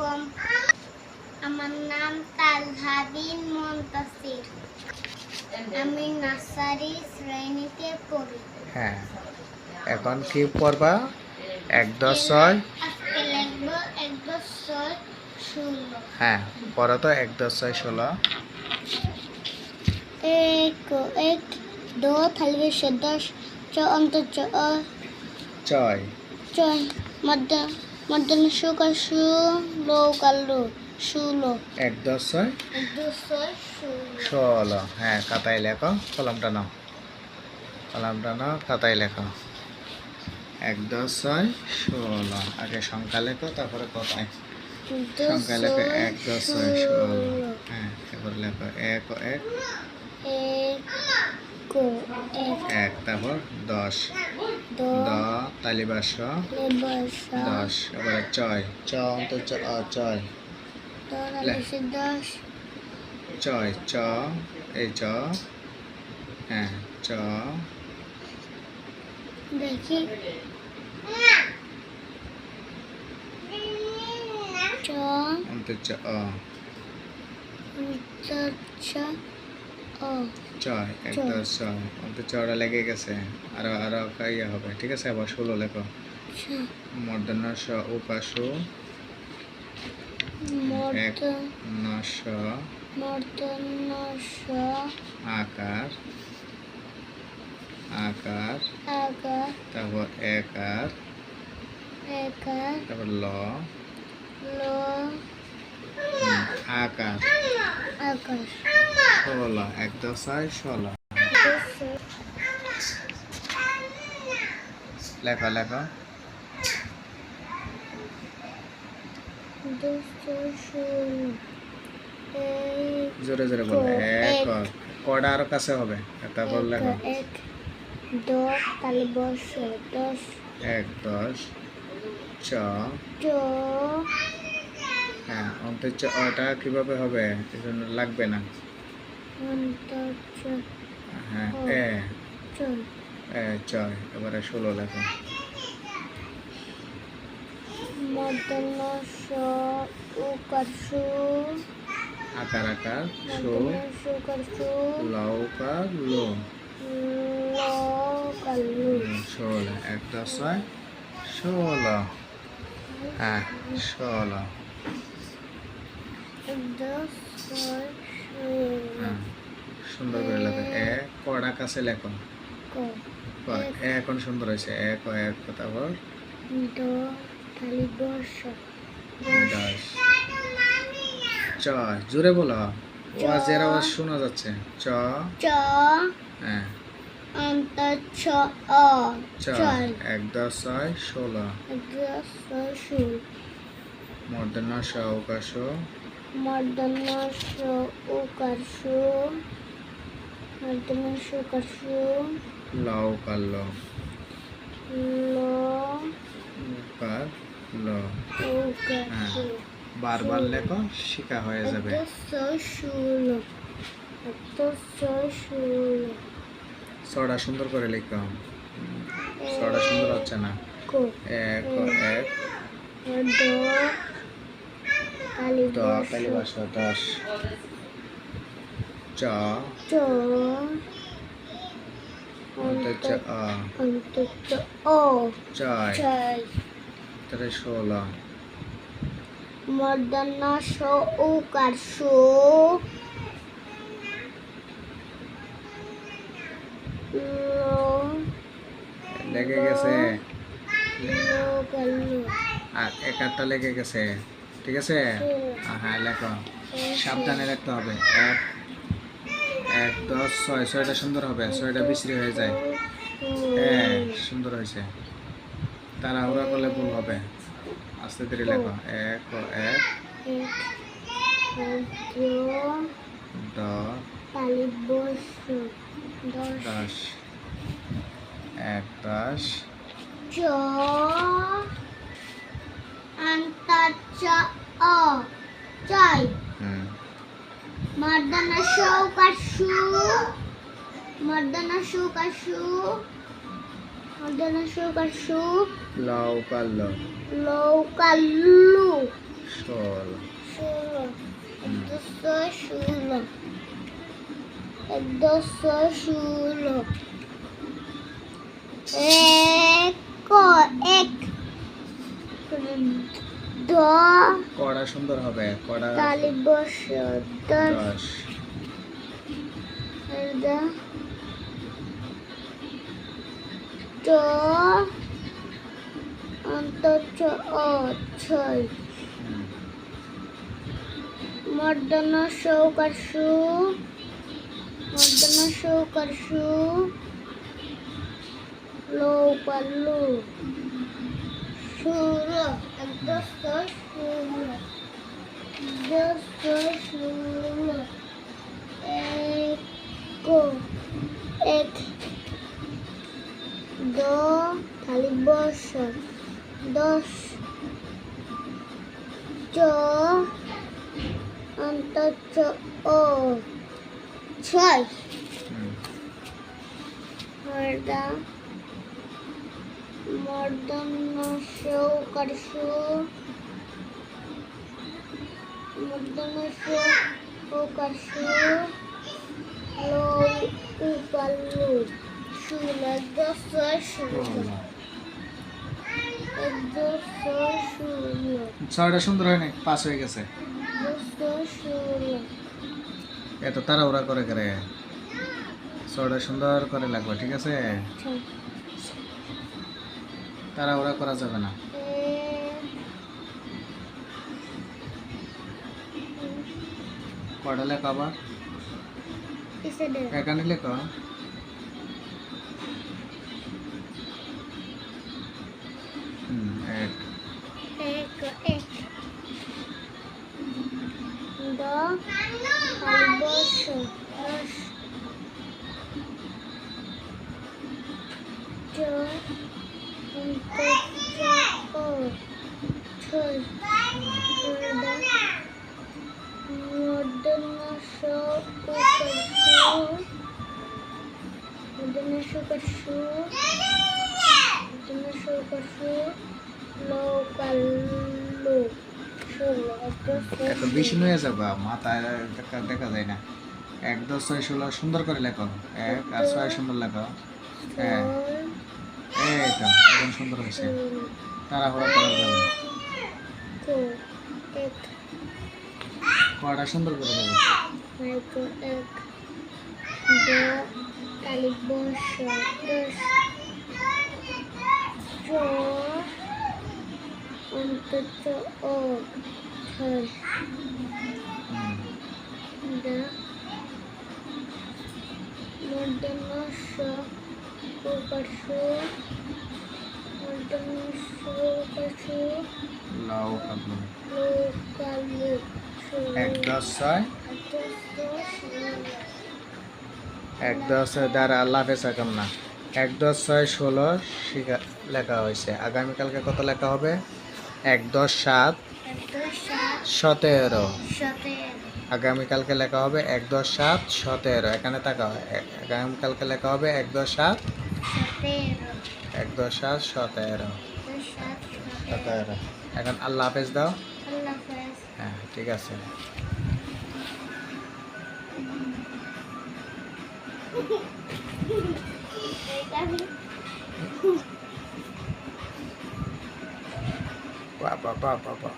আলাইকুম। আমার নাম তালহা বিন মুনতাসির। আমি নার্সারি শ্রেণীতে পড়ি। হ্যাঁ এখন কি পড়বা? এক দশ ছয় এক ষোলো। হ্যাঁ পড়ো তো এক দশ ছয় ষোলো। এক এক দো থালবে সে দশ চ অন্ত চ অ ছয়। চয় মধ্য মধ্যাহ্ন সুকা সু লো কালো ষোলো এক দশ ছয় ষোলো। হ্যাঁ খাতায় লেখো। কলমটা নাও। কলমটা নাও খাতায় লেখো। এক দশ ছয় ষোলো। আগে সংখ্যা লেখো তারপরে কথায়। সংখ্যা লেখো এক দশ ছয় ষোলো। হ্যাঁ এবার লেখো এক এক এক তারপর দশ। দো তালিবাস লেবসা দশ এবারে ছয়। চ অন্ত চ ছয়। ছয় চ এই চ। হ্যাঁ চ। দেখি। চ। অন্ত চ অ। চ। ছয় ছয়। চড়া লেগে গেছে। আরও আরও ইয়ে হবে। ঠিক আছে আবার ষোলো লেখো। মর্দন স উপাস। এক নশ আকার। আকার। তারপর একার। তারপর ল। লো। আকাশ। ষোলো এক দশ ছয় ষোলো। লেখো লেখো। জোরে জোরে বলো। এক। এক। কটা আরও কাছে হবে? তারপর লেখো। এক দশ তাহলে বস। দশ। এক দশ চ। চ অন্তর চ ওটা কীভাবে হবে? এই জন্য লাগবে না। হ্যাঁ। এ। চল। এ ছয় এবারে ষোলো লেখো। আকার আকার সু লৌকার লো ষোলো এক দশ ছয়। ষোলো। হ্যাঁ ষোলো। সুন্দর করে লেখো। এ কড়া কাছে লেখো এখন সুন্দর হয়েছে। এক ও এক তারপর? চ জোরে বলো। ওয়াজের আওয়াজ শোনা যাচ্ছে। চ। চ। হ্যাঁ। ছ এক দশ ছয় ষোলো। দশ ছয় ষোলো। মর্দনা সৌকাশ মর্দন স উকার সু মর্দন সুকার সু লৌকার ল ল উকার ল উকার। বারবার লেখো শিখা হয়ে যাবে। ছড়া সুন্দর করে লিখো। ছড়া সুন্দর হচ্ছে না। এক এক দ কালি দ কালি বাস দশ চ চ অন্তর চ আ অন্তর চ ও সু লেগে গেছে আর একারটা লেগে গেছে ঠিক আছে? হ্যাঁ লেখো। সাবধানে রাখতে হবে। এক এক, দশ, ছয়, ছয়টা সুন্দর হবে, ছয়টা বিশ্রী হয়ে যায়। হ্যাঁ সুন্দর হয়েছে। তাড়াহুড়া করলে ভুল হবে। আস্তে ধীরে লেখো। এক এক দশ এক, দশ চ চ অ হুম। মর্দনা সু মর্দনা সু মর্দনা সৌকার সু লাউ কাল লৌকালু ষোলো। ষোলো। এক দশ ষোলো। দশ ষোলো। এক এক। দ। কড়া সুন্দর হবে কড়া তালি বস দশ চ অন্তচ অ ছয়। মর্দন সৌকার সু মর্দন সৌকার সু সুর একদম সুর দশ সুর এক এক দ থালি বস দশ চ অন্তচ ও ছয় হরদা মর্দন সৌকার সু মর্দন সৌকার সু লো উপালু শুল ছয়টা সুন্দর হয় না পাস হয়ে গেছে। এত তাড়াহুড়া করে করে। ছয়টা সুন্দর করে লাগবে, ঠিক আছে? তাড়াহুড়া করা যাবে না। কটা লেখা আবার? ইসে দে। এখানে লেখো। মর্দন সুকর সু এত বেশি নিয়ে যাবা মাথায় দেখা দেখা যায় না। এক দশ ছয় ষোলো সুন্দর করে লেখো। এক আর ছয় সুন্দর লেখো। হ্যাঁ। এই তো এখন সুন্দর হয়েছে। তাড়াহুড়া করা যাবে কটা সুন্দর করে দেবে। এক তালি বস দশ অন্তত ও ছয় হুম, দা মর্দন স পার্শ্ব মর্দন স পার্শ্ব লাউ কাবলু এক দশ ছয় এক দশ দ্বারা আল্লাহ হাফেজ এখন না? এক দশ ছয় ষোলো শিখা লেখা হয়েছে। আগামীকালকে কত লেখা হবে? এক দশ সাত সতেরো। আগামীকালকে লেখা হবে এক দশ সাত সতেরো। এখানে টাকা হয় আগামীকালকে লেখা হবে এক দশ সাত এক দশ সাত সতেরো। সতেরো। এখন আল্লাহ হাফেজ দাও। হ্যাঁ ঠিক আছে। 爸爸，爸爸，爸爸。